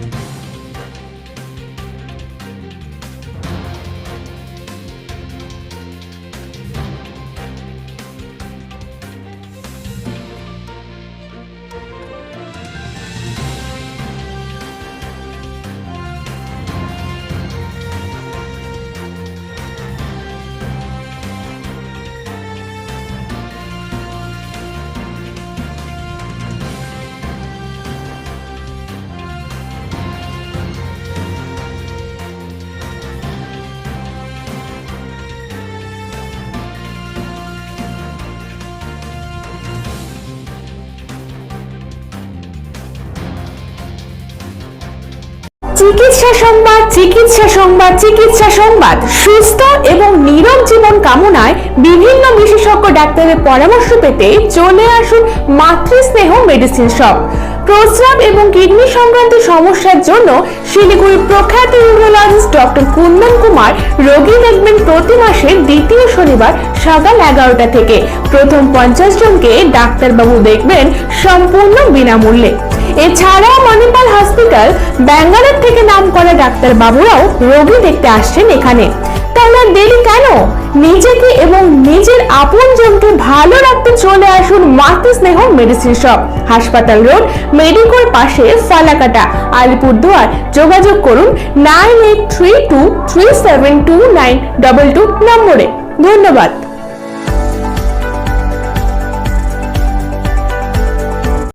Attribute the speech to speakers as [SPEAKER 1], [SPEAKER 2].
[SPEAKER 1] Thank you. চিকিৎসা সংবাদ চিকিৎসা সংবাদ চিকিৎসা সংবাদ। সুস্থ এবং নীরব জীবন কামনায় বিভিন্ন বিশেষজ্ঞ ডাক্তারের পরামর্শ পেতে চলে আসুন মাতৃস্নেহ মেডিসিন শপ। প্রস্রাব এবং কিডনি সংক্রান্ত সমস্যার জন্য শিলিগুড়ির প্রখ্যাত ইউরোলজিস্ট ডক্টর কুন্দন কুমার রোগী দেখবেন প্রতি মাসের দ্বিতীয় শনিবার সকাল এগারোটা থেকে। প্রথম পঞ্চাশ জনকে ডাক্তারবাবু দেখবেন সম্পূর্ণ বিনামূল্যে। এছাড়াও মণিপাল হসপিটাল ব্যাঙ্গালোর থেকে নাম করা ডাক্তার বাবুরাও রোগী দেখতে আসছেন এখানে। তাহলে দেরি কেন? নিজেকে এবং নিজের আপনজনকে ভালো রাখতে চলে আসুন মাতৃ স্নেহ মেডিসিন শপ। হাসপাতাল রোড, মেডিকোর পাশে ফালাকাটা, আলিপুরদুয়ার। যোগাযোগ করুন nine eight three two three seven two nine double two নম্বরে। ধন্যবাদ।